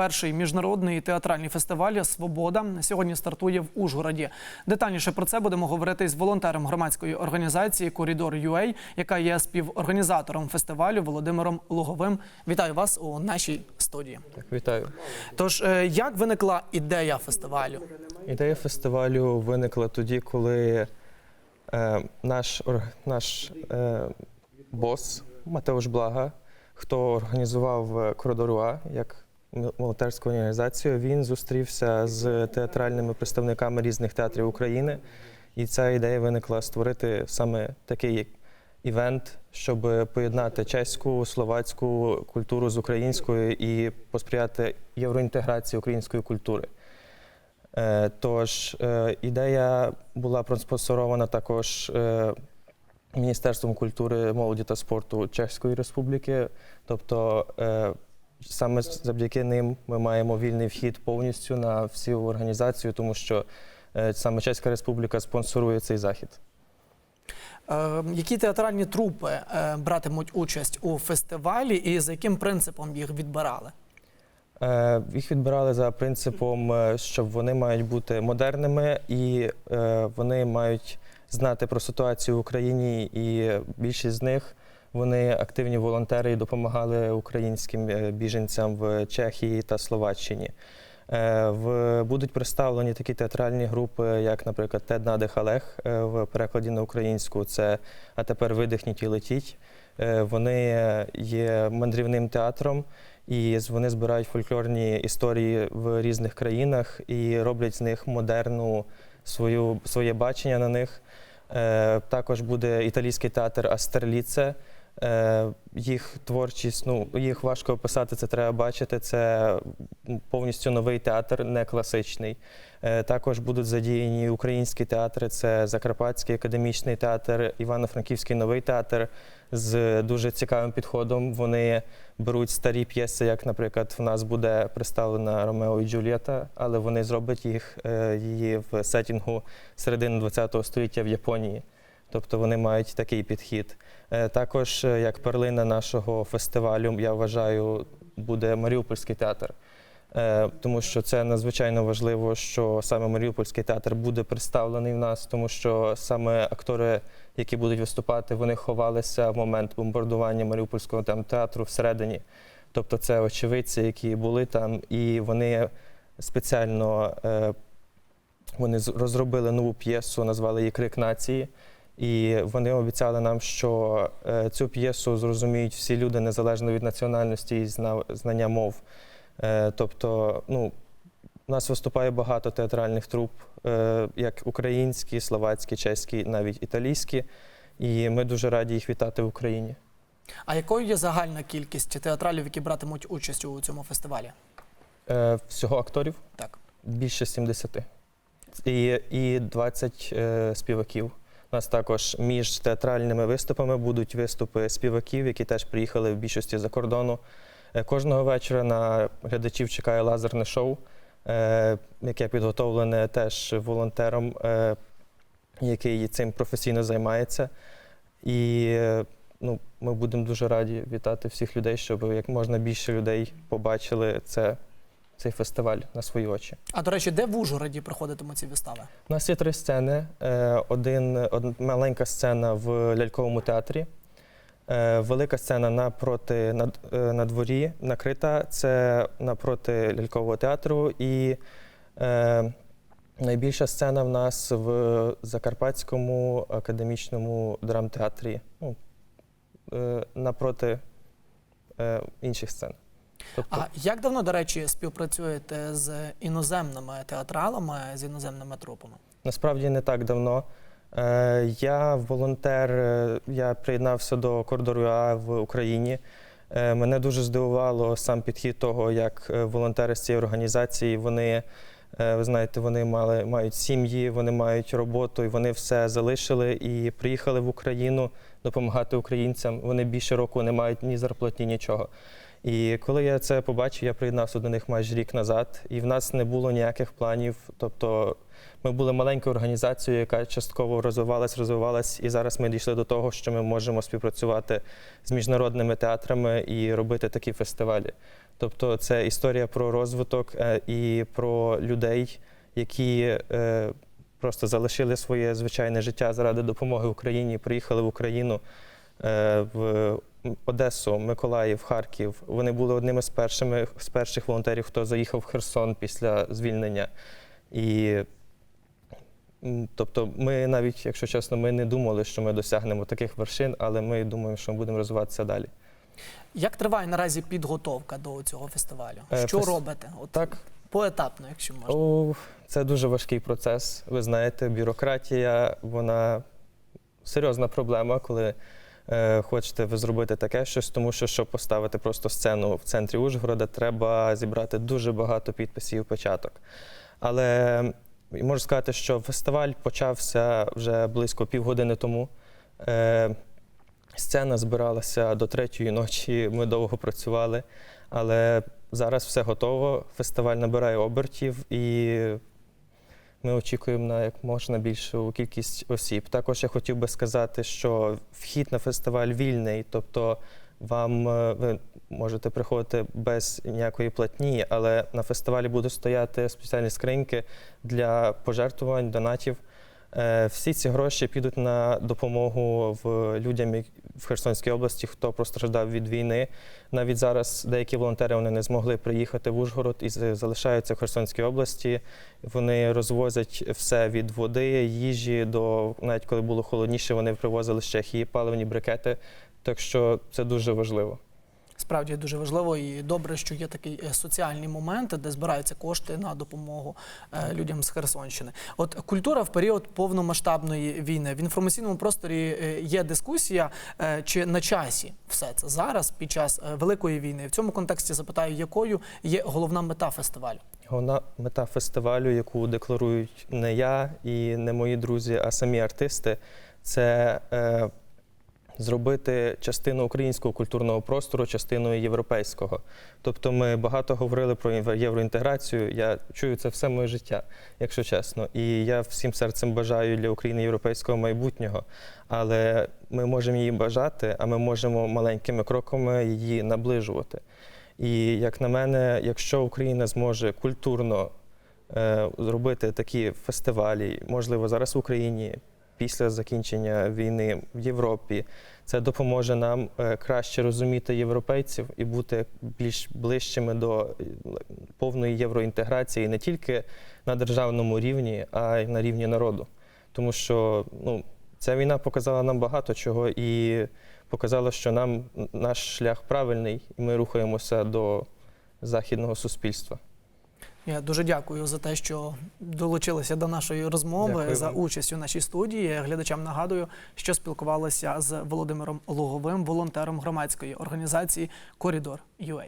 перший міжнародний театральний фестиваль Свобода сьогодні стартує в Ужгороді. Детальніше про це будемо говорити з волонтером громадської організації Коридор UA, яка є співорганізатором фестивалю Володимиром Луговим. Вітаю вас у нашій студії. Так, вітаю. Тож, е, як виникла ідея фестивалю? Ідея фестивалю виникла тоді, коли е, наш, ор- наш е, бос Матеуш Блага, хто організував е, коридор УА як волонтерську організацію, він зустрівся з театральними представниками різних театрів України. І ця ідея виникла створити саме такий івент, щоб поєднати чеську, словацьку культуру з українською і посприяти євроінтеграції української культури. Е, Тож е, ідея була проспонсорована також е, Міністерством культури, молоді та спорту Чеської Республіки. Тобто саме завдяки ним ми маємо вільний вхід повністю на всю організацію, тому що е, саме Чеська Республіка спонсорує цей захід. Е, Які театральні трупи е, братимуть участь у фестивалі, і за яким принципом їх відбирали? Їх відбирали за принципом, е, що вони мають бути модерними і вони мають знати про ситуацію в Україні. І більшість з них вони активні волонтери і допомагали українським е, біженцям в Чехії та Словаччині. Е, В будуть представлені такі театральні групи, як, наприклад, Тед надих Олег е, в перекладі на українську. Це а тепер видихніть і летіть. Вони є мандрівним театром. І вони збирають фольклорні історії в різних країнах і роблять з них модерну свою, своє бачення на них. Також буде італійський театр Астерліце. Е, їх творчість, ну їх важко описати, це треба бачити. Це повністю новий театр, не класичний. Е, також будуть задіяні українські театри: це Закарпатський академічний театр, Івано-Франківський новий театр з дуже цікавим підходом. Вони беруть старі п'єси, як, наприклад, в нас буде представлена Ромео і Джульєта, але вони зроблять їх е, її в сетінгу середини ХХ століття в Японії. Тобто вони мають такий підхід. Е, Також, е, як перлина нашого фестивалю, я вважаю, буде Маріупольський театр. Е, Тому що це надзвичайно важливо, що саме Маріупольський театр буде представлений в нас, тому що саме актори, які будуть виступати, вони ховалися в момент бомбардування Маріупольського там театру всередині. Тобто це очевидці, які були там, і вони спеціально вони розробили нову п'єсу, назвали її Крик нації. І вони обіцяли нам, що е, цю п'єсу зрозуміють всі люди незалежно від національності і знання мов. Е, тобто, ну, у нас виступає багато театральних труп, е, як українські, словацькі, чеські, навіть італійські. І ми дуже раді їх вітати в Україні. А якою є загальна кількість театралів, які братимуть участь у цьому фестивалі? Всього акторів Так. більше 70. І, і 20 е, співаків. У нас також між театральними виступами будуть виступи співаків, які теж приїхали в більшості за кордону. Е, Кожного вечора на глядачів чекає лазерне шоу, е, яке підготовлене теж волонтером, е, який цим професійно займається. І ну, ми будемо дуже раді вітати всіх людей, щоб як можна більше людей побачили це, цей фестиваль на свої очі. А до речі, де в Ужгороді проходитимуть ці вистави? У нас є три сцени. Е, Один, од- маленька сцена в ляльковому театрі, е, велика сцена напроти на, е, на дворі накрита. Це напроти лялькового театру. І е, найбільша сцена в нас в Закарпатському академічному драмтеатрі. Ну, е, напроти е, інших сцен. Тобто, А як давно, до речі, співпрацюєте з іноземними театралами, з іноземними трупами? Насправді не так давно. Е, Я волонтер, е, я приєднався до коридору А в Україні. Е, Мене дуже здивувало сам підхід того, як волонтери з цієї організації, вони, ви знаєте, вони мали, мають сім'ї, вони мають роботу, і вони все залишили і приїхали в Україну допомагати українцям. Вони більше року не мають ні зарплатні, нічого. І коли я це побачив, я приєднався до них майже рік назад, і в нас не було ніяких планів. Тобто ми були маленькою організацією, яка частково розвивалась, розвивалась, і зараз ми дійшли до того, що ми можемо співпрацювати з міжнародними театрами і робити такі фестивалі. Тобто це історія про розвиток е, і про людей, які е, просто залишили своє звичайне життя заради допомоги Україні, приїхали в Україну в Одесу, Миколаїв, Харків. Вони були одними з першими з перших волонтерів, хто заїхав в Херсон після звільнення. І тобто, ми навіть, якщо чесно, ми не думали, що ми досягнемо таких вершин, але ми думаємо, що ми будемо розвиватися далі. Як триває наразі підготовка до цього фестивалю? Е, Що фес- робите? От Так, поетапно, якщо можна. О, це дуже важкий процес. Ви знаєте, бюрократія, вона серйозна проблема, коли е, хочете ви зробити таке щось, тому що щоб поставити просто сцену в центрі Ужгорода, треба зібрати дуже багато підписів і печаток. Але можу сказати, що фестиваль почався вже близько півгодини тому. Е, Сцена збиралася до третьої ночі, ми довго працювали, але зараз все готово. Фестиваль набирає обертів і ми очікуємо на як можна більшу кількість осіб. Також я хотів би сказати, що вхід на фестиваль вільний, тобто вам е, ви можете приходити без ніякої платні, але на фестивалі будуть стояти спеціальні скриньки для пожертвувань, донатів. Е, Всі ці гроші підуть на допомогу в людям в Херсонській області, хто постраждав від війни. Навіть зараз деякі волонтери вони не змогли приїхати в Ужгород і залишаються в Херсонській області. Вони розвозять все від води, їжі до навіть коли було холодніше, вони привозили ще хі паливні брикети. Так що це дуже важливо. Справді дуже важливо і добре, що є такий е, соціальний момент, де збираються кошти на допомогу е, людям з Херсонщини. От культура в період повномасштабної війни в інформаційному просторі е, є дискусія, чи на часі все це зараз під час великої війни. В цьому контексті запитаю, якою є головна мета фестивалю. Головна мета фестивалю, яку декларують не я і не мої друзі, а самі артисти, це зробити частину українського культурного простору частиною європейського. Тобто ми багато говорили про євроінтеграцію. Я чую це все моє життя, якщо чесно. І я всім серцем бажаю для України європейського майбутнього. Але ми можемо її бажати, а ми можемо маленькими кроками її наближувати. І як на мене, якщо Україна зможе культурно е, зробити такі фестивалі, можливо, зараз в Україні, після закінчення війни в Європі, це допоможе нам е, краще розуміти європейців і бути більш ближчими до е, повної євроінтеграції не тільки на державному рівні, а й на рівні народу. Тому що ну, ця війна показала нам багато чого і показала, що нам наш шлях правильний, і ми рухаємося до західного суспільства. Я дуже дякую за те, що долучилися до нашої розмови Дякую за вам. участь у нашій студії. Глядачам нагадую, що спілкувалися з Володимиром Луговим, волонтером громадської організації Коридор UA.